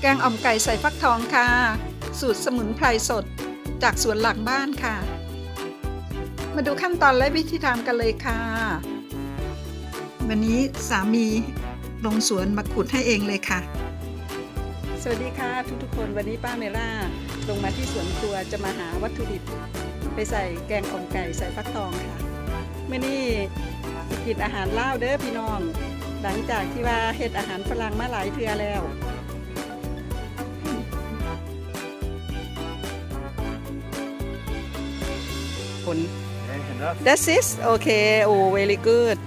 แกงอ่อมไก่ใส่ฟักทองค่ะ สูตรสมุนไพรสดจากสวนหลังบ้านค่ะ มาดูขั้นตอนและวิธีทำกันเลยค่ะ วันนี้สามีลงสวนมาขุดให้เองเลยค่ะ สวัสดีค่ะทุกๆคนวันนี้ป้าเมล่าลงมาที่สวนครัวจะมาหาวัตถุดิบ ไปใส่แกงอ่อมไก่ใส่ฟักทองค่ะเมื่อนี้สิกินอาหารล่าวเด้อพี่น้อง หลังจากที่ว่าเฮ็ดอาหารฝรั่งมาหลายเทือแล้วผล Yeah, enough. That's it okay oh very good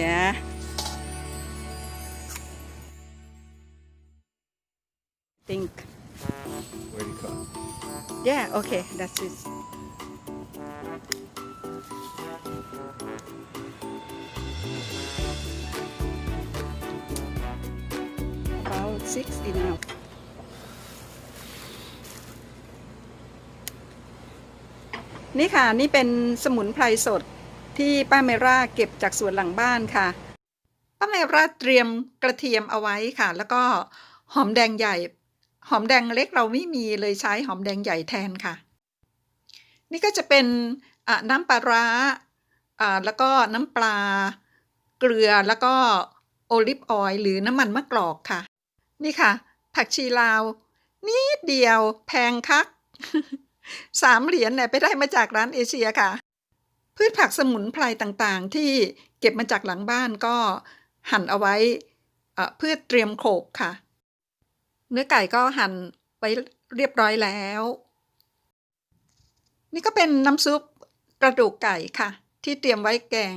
yeah think Where do you cut? yeah okay that's it six enough นี่ค่ะ นี่เป็นสมุนไพรสดที่ป้าเมราเก็บจากสวนหลังบ้านค่ะ ป้าเมราเตรียมกระเทียมเอาไว้ค่ะ แล้วก็หอมแดงใหญ่ หอมแดงเล็กเราไม่มีเลยใช้หอมแดงใหญ่แทนค่ะ นี่ก็จะเป็นน้ำปลาร้าแล้วก็น้ำปลา เกลือแล้วก็โอลิฟออยล์หรือน้ำมันมะกรอกค่ะ นี่ค่ะ ผักชีลาว นิดเดียว แพงคักสามเหรียญเนี่ยไปได้มาจากร้านเอเชียค่ะ พืชผักสมุนไพรต่างๆ ที่เก็บมาจากหลังบ้านก็หั่นเอาไว้เอ่อเพื่อเตรียมโขลกค่ะ เนื้อไก่ก็หั่นไว้เรียบร้อยแล้ว นี่ก็เป็นน้ำซุปกระดูกไก่ค่ะ ที่เตรียมไว้แกง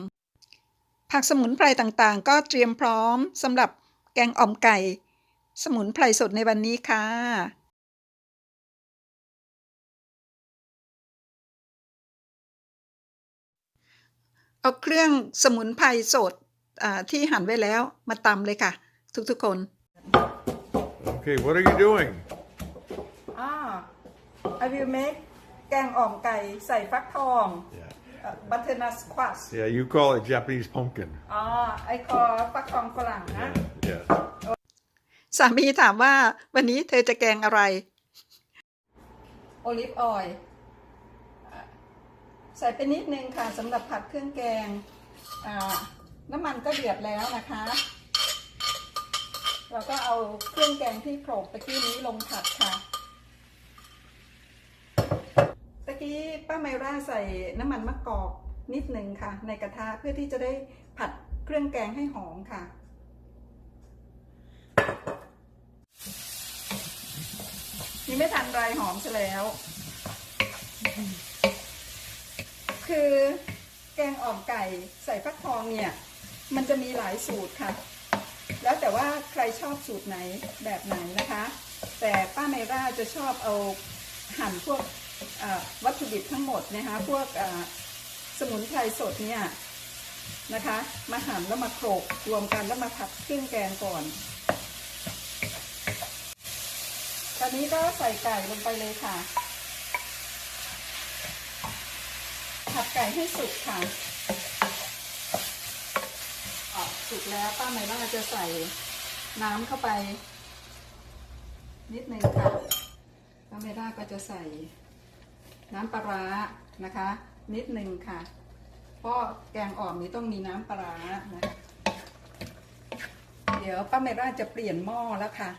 ผักสมุนไพรต่างๆ ก็เตรียมพร้อมสำหรับแกงอ่อมไก่ สมุนไพรสดในวันนี้ค่ะ เอาเครื่องสมุนไพรสดอ่าที่หั่นไว้แล้วมาตำเลยค่ะ ทุกๆคน Okay, what are you doing? อ่า I will make แกงอ่อมไก่ใส่ฟักทอง Yeah. บัตเทนัสควาส Yeah, you call it Japanese pumpkin. อ๋อไอคอฟักทองฝรั่งนะ Yeah. สามีถามว่า วันนี้เธอจะแกงอะไร โอลิฟออยล์ใส่ไปนิดนึงค่ะสำหรับผัดเครื่องแกงน้ำมันก็เดือดแล้วนะคะ เราก็เอาเครื่องแกงที่โขลกตะกี้นี้ลงผัดค่ะ ตะกี้ป้าไมร่าใส่น้ำมันมะกอกนิดนึงค่ะ ในกระทะเพื่อที่จะได้ผัดเครื่องแกงให้หอมค่ะ ไม่ทันไรหอมซะแล้ว คือแกงอ่อมไก่ใส่ฟักทองเนี่ย มันจะมีหลายสูตรค่ะ แล้วแต่ว่าใครชอบสูตรไหนแบบไหนนะคะ แต่ป้าไมร่าจะชอบเอาหั่นพวกวัตถุดิบทั้งหมดนะคะ พวกสมุนไพรสดเนี่ยนะคะ มาหั่นแล้วมาโขลกรวมกันแล้วมาผัดเครื่องแกงก่อน ตอนนี้ก็ใส่ไก่ลงไปเลยค่ะ ผัดไก่ให้สุกค่ะออกสุกแล้วป้าหมายว่าจะใส่น้ำเข้าไป นิดนึงค่ะป้าเมด้าก็จะใส่น้ำปลาร้านะคะ นิดนึงค่ะ เพราะแกงอ่อมนี้ต้องมีน้ำปลาร้านะ เดี๋ยวป้าเมด้าจะเปลี่ยนหม้อแล้วค่ะ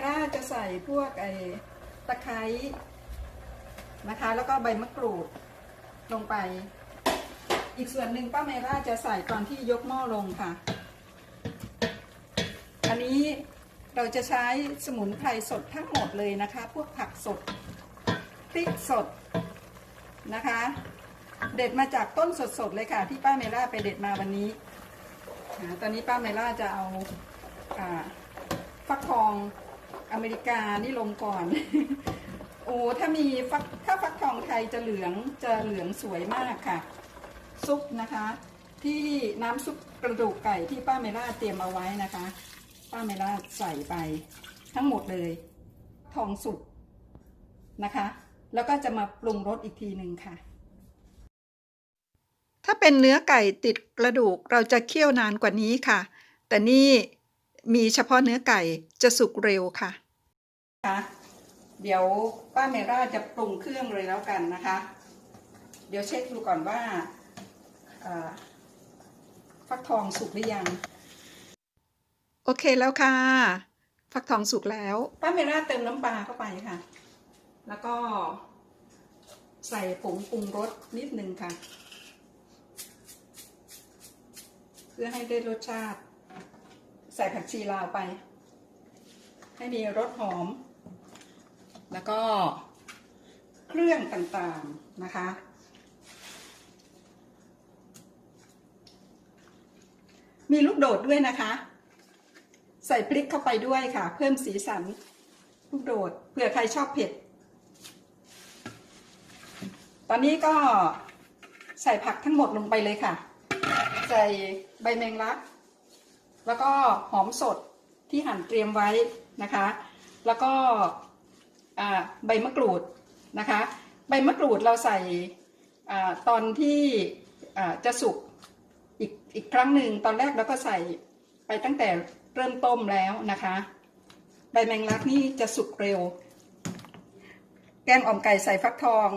เมร่าจะใส่พวกไอ้ตะไคร้นะคะ แล้วก็ใบมะกรูดลงไป อีกส่วนหนึ่งป้าเมร่าจะใส่ตอนที่ยกหม้อลงค่ะอันนี้เราจะใช้สมุนไพรสดทั้งหมดเลยนะคะ พวกผักสดพริกสดนะคะ เด็ดมาจากต้นสดๆเลยค่ะ ที่ป้าเมล่าไปเด็ดมาวันนี้ตอนนี้ป้าเมล่าจะเอาอ่าฟักทอง อเมริกานี่ลงก่อน โอ้ถ้ามีฟักถ้าฟักทองไทยจะเหลืองจะเหลืองสวยมากค่ะ ซุปนะคะ ที่น้ำซุปกระดูกไก่ที่ป้าเมล่าเตรียมเอาไว้นะคะ ป้าเมล่าใส่ไปทั้งหมดเลย ทองสุกนะคะ แล้วก็จะมาปรุงรสอีกทีหนึ่งค่ะ ถ้าเป็นเนื้อไก่ติดกระดูกเราจะเคี่ยวนานกว่านี้ค่ะ แต่นี่ มีเฉพาะเนื้อไก่จะสุกเร็วค่ะค่ะ เดี๋ยวป้าเมร่าจะปรุงเครื่องเลยแล้วกันนะคะ เดี๋ยวเช็คดูก่อนว่าเอ่อฟักทองสุกหรือยัง โอเคแล้วค่ะ ฟักทองสุกแล้ว ป้าเมร่าเติมน้ำปลาเข้าไปค่ะ แล้วก็ใส่ผงปรุงรสนิดนึงค่ะ เพื่อให้ได้รสชาติ ใส่ผักชีลาวไป ให้มีรสหอม แล้วก็เครื่องต่างๆนะคะ มีลูกโดดด้วยนะคะ ใส่พริกเข้าไปด้วยค่ะ เพิ่มสีสันลูกโดดเผื่อใครชอบเผ็ด ตอนนี้ก็ใส่ผักทั้งหมดลงไปเลยค่ะ ใส่ใบแมงลัก แล้วก็หอมสดที่หั่นเตรียมไว้นะคะ แล้วก็ใบมะกรูดนะคะ ใบมะกรูดเราใส่อตอนที่จะสุกอีกอีกครั้งหนึ่งตอนแรกเราก็ใส่ไปตั้งแต่เริ่มต้มแล้วนะคะ ใบแมงลักนี่จะสุกเร็ว แกงอ่อมไก่ใส่ฟักทอง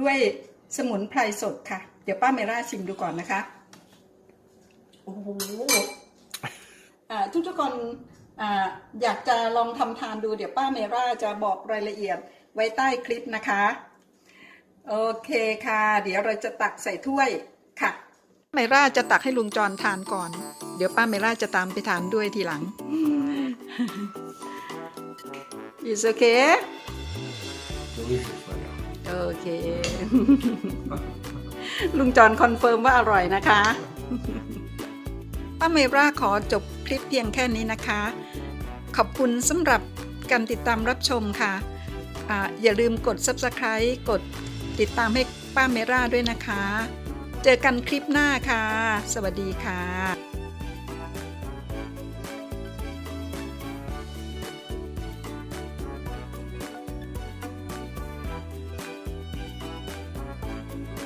ด้วยสมุนไพรสดค่ะ เดี๋ยวป้าเมร่าชิมดูก่อนนะคะ โอ้โหทุกทุกคนอยากจะลองทำทานดูเดี๋ยวป้าเมราจะบอกรายละเอียดไว้ใต้คลิปนะคะ โอเคค่ะ เดี๋ยวเราจะตักใส่ถ้วยค่ะเมราจะตักให้ลุงจรทานก่อน เดี๋ยวป้าเมราจะตามไปทานด้วยทีหลัง Is okay Delicious, man. โอเค ลุงจอนคอนเฟิร์มว่าอร่อยนะคะ ป้าเมราขอจบคลิปเพียงแค่นี้นะคะ ขอบคุณสำหรับการติดตามรับชมค่ะอะอย่าลืมกด Subscribe กดติดตามให้ป้าเมราด้วยนะคะ เจอกันคลิปหน้าค่ะ สวัสดีค่ะ